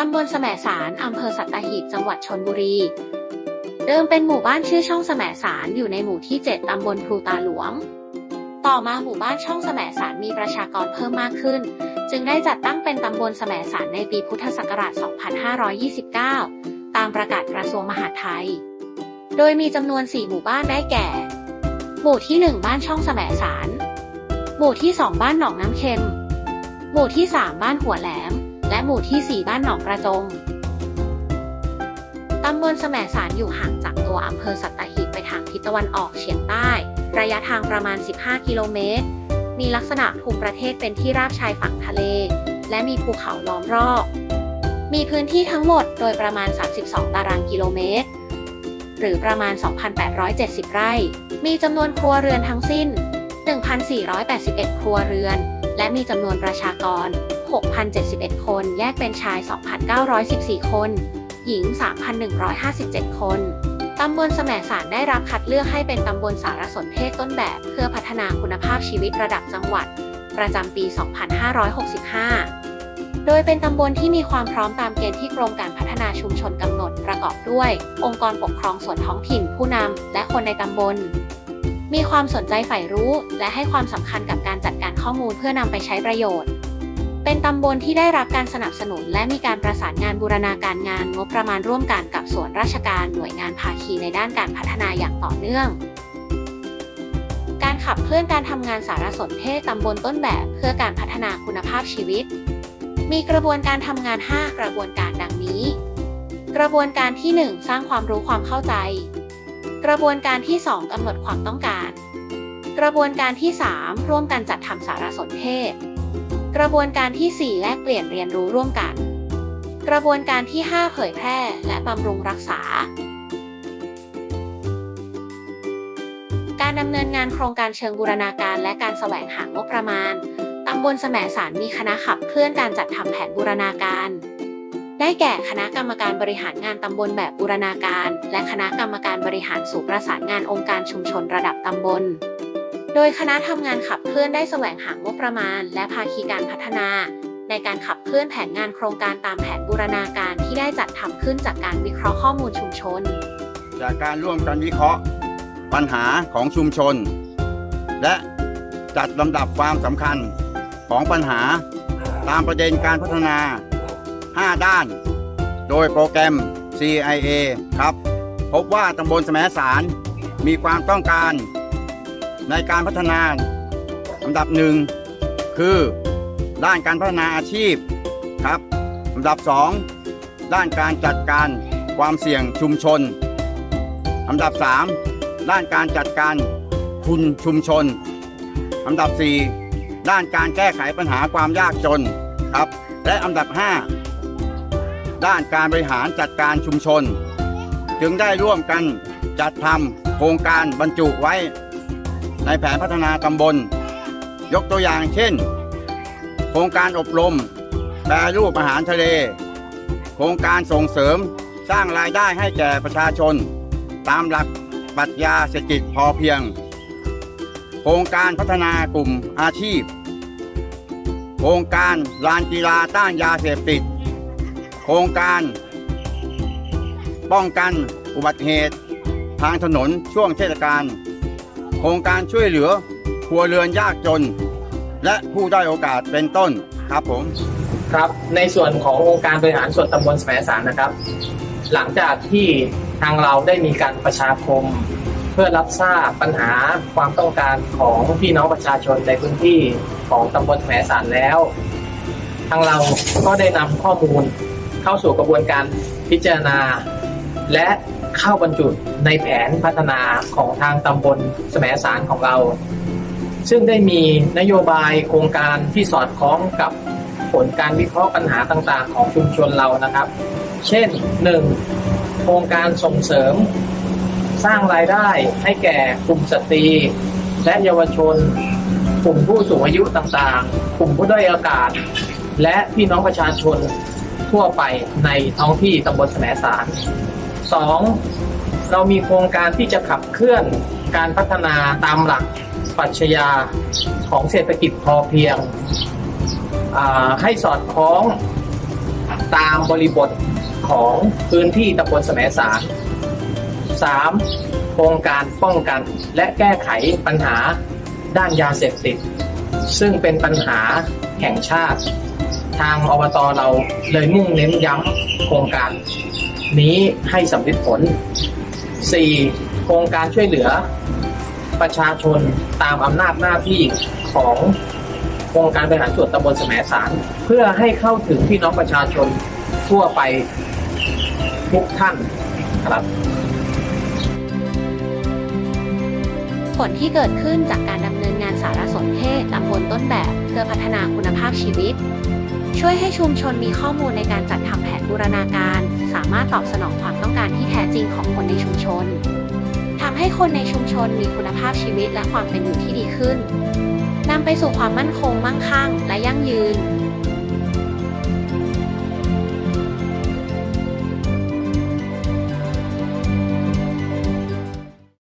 ตำบลแสมสารอำเภอสัตหีบ จังหวัดชนบุรี เดิมเป็นหมู่บ้านชื่อช่องแสมสารอยู่ในหมู่ที่ 7 ตำบลพลูตาหลวง ต่อมาหมู่บ้านช่องแสมสารมีประชากรเพิ่มมากขึ้น จึงได้จัดตั้งเป็นตำบลแสมสารในปีพุทธศักราช 2529 ตามประกาศกระทรวงมหาดไทย โดยมีจำนวน 4 หมู่บ้านได้แก่ หมู่ที่ 1 บ้านช่องแสมสาร หมู่ที่ 2 บ้านหนองน้ำเค็ม หมู่ที่ 3 บ้านหัวแหลม และหมู่ที่ 4 บ้านหนองกระจง ตำบลแสมสารอยู่ห่างจากตัวอำเภอสัตหีบไปทางทิศตะวันออกเฉียงใต้ ระยะทางประมาณ 15 กิโลเมตร มีลักษณะภูมิประเทศเป็นที่ราบชายฝั่งทะเล และมีภูเขาล้อมรอบ มีพื้นที่ทั้งหมดโดยประมาณ 32 ตารางกิโลเมตร หรือประมาณ 2,870 ไร่ มีจำนวนครัวเรือนทั้งสิ้น 1,481 ครัวเรือน และมีจำนวนประชากร 6,071 คน แยกเป็นชาย 2,914 คน หญิง 3,157 คน ตำบลแสมสารได้รับคัดเลือกให้เป็นตำบลสารสนเทศต้นแบบ เพื่อพัฒนาคุณภาพชีวิตระดับจังหวัด ประจำปี 2565 โดยเป็นตำบลที่มีความพร้อมตามเกณฑ์ที่กรมการพัฒนาชุมชนกำหนดประกอบด้วย องค์กรปกครองส่วนท้องถิ่นผู้นำและคนในตำบลมีความสนใจใฝ่รู้ และให้ความสำคัญกับการจัดการข้อมูลเพื่อนำไปใช้ประโยชน์ เป็นตำบลที่ได้รับการสนับสนุน และมีการประสานงานบูรณาการงานงบประมาณร่วมกันกับส่วนราชการหน่วยงานภาคีในด้านการพัฒนาอย่างต่อเนื่อง การขับเคลื่อนการทำงานสารสนเทศตำบลต้นแบบเพื่อการพัฒนาคุณภาพชีวิต มีกระบวนการทำงาน 5 กระบวนการดังนี้ กระบวนการที่ 1 สร้างความรู้ความเข้าใจ กระบวนการที่ 2กำหนดความต้องการ กระบวนการที่ 3 ร่วมกันจัดทำสารสนเทศ กระบวนการที่ 4 แลกเปลี่ยนเรียนรู้ร่วมกัน กระบวนการที่ 5 เผยแพร่และบำรุงรักษา การดำเนินงานโครงการเชิงบูรณาการและการแสวงหางบประมาณตำบลแสมสารมีคณะขับเคลื่อนการจัดทำแผนบูรณาการ ได้แก่คณะกรรมการบริหารงานตำบลแบบบูรณาการ และคณะกรรมการบริหารสู่ประสานงานองค์การชุมชนระดับตำบล โดยคณะทำงานขับเคลื่อนได้แสวงหางบประมาณ และภาคีการพัฒนา ในการขับเคลื่อนแผนงานโครงการตามแผนบูรณาการที่ได้จัดทำขึ้นจากการวิเคราะห์ข้อมูลชุมชน จากการร่วมกันวิเคราะห์ ปัญหาของชุมชน และจัดลำดับความสำคัญของปัญหาตามประเด็นการพัฒนา 5 ด้าน โดยโปรแกรม CIA ครับ พบว่าตำบลแสมสารมีความต้องการ ในการพัฒนาลำดับหนึ่งคือด้านการพัฒนาอาชีพครับลำดับสองด้านการจัดการความเสี่ยงชุมชนอันดับ 3 ด้านการจัดการทุนชุมชนอันดับ 4 ด้านการแก้ไขปัญหาความยากจนครับและอันดับ 5 ด้านการบริหารจัดการชุมชน จึงได้ร่วมกันจัดทำโครงการบรรจุไว้ ในแผนพัฒนาตำบล ยกตัวอย่างเช่น โครงการอบรม แปรรูปอาหารทะเล โครงการส่งเสริมสร้างรายได้ให้แก่ประชาชน ตามหลักปรัชญาเศรษฐกิจพอเพียง โครงการพัฒนากลุ่มอาชีพ โครงการลานกีฬาต้านยาเสพติด โครงการ ป้องกันอุบัติเหตุ ทางถนนช่วงเทศกาล ครงการช่วยเหลือครัวเรือนยากจน และผู้ได้โอกาสเป็นต้นครับผมครับในส่วนขององค์การบริหารส่วนตำบลแสมสารนะครับ หลังจากที่ทางเราได้มีการประชาคม เพื่อรับทราบปัญหาความต้องการของพี่น้องประชาชนในพื้นที่ของตำบลแสมสารแล้ว ทางเราก็ได้นำข้อมูลเข้าสู่กระบวนการพิจารณา และ เข้าบรรจุในแผนพัฒนาของทางตำบลแสมสารของเรา ซึ่งได้มีนโยบายโครงการที่สอดคล้องกับผลการวิเคราะห์ปัญหาต่างๆ ของชุมชนเรานะครับ เช่น 1. โครงการส่งเสริม สร้างรายได้ให้แก่กลุ่มสตรี และเยาวชน กลุ่มผู้สูงอายุต่างๆ กลุ่มผู้ด้อยโอกาส และพี่น้องประชาชนทั่วไปในท้องที่ตำบลแสมสาร 2. เรามีโครงการที่จะขับเคลื่อนการพัฒนาตามหลักปรัชญาของเศรษฐกิจพอเพียง ให้สอดคล้องตามบริบทของพื้นที่ตำบลแสมสาร 3. โครงการป้องกันและแก้ไขปัญหาด้านยาเสพติด ซึ่งเป็นปัญหาแห่งชาติ ทางอบตเราเลยมุ่งเน้นย้ำโครงการ นี้ให้สำเร็จผล 4. โครงการช่วยเหลือ ประชาชนตามอำนาจหน้าที่ของโครงการบริหารส่วนตำบลแสมสาร เพื่อให้เข้าถึงพี่น้องประชาชนทั่วไปทุกท่านครับผลที่เกิดขึ้นจากการดำเนินงานสารสนเทศตำบลต้นแบบ เพื่อพัฒนาคุณภาพชีวิต ช่วยให้ชุมชนมีข้อมูลในการจัดทำแผนบูรณาการ สามารถตอบสนองความต้องการที่แท้จริงของคนในชุมชนทำให้คนในชุมชนมีคุณภาพชีวิตและความเป็นอยู่ที่ดีขึ้นนำไปสู่ความมั่นคงมั่งคั่ง และยั่งยืน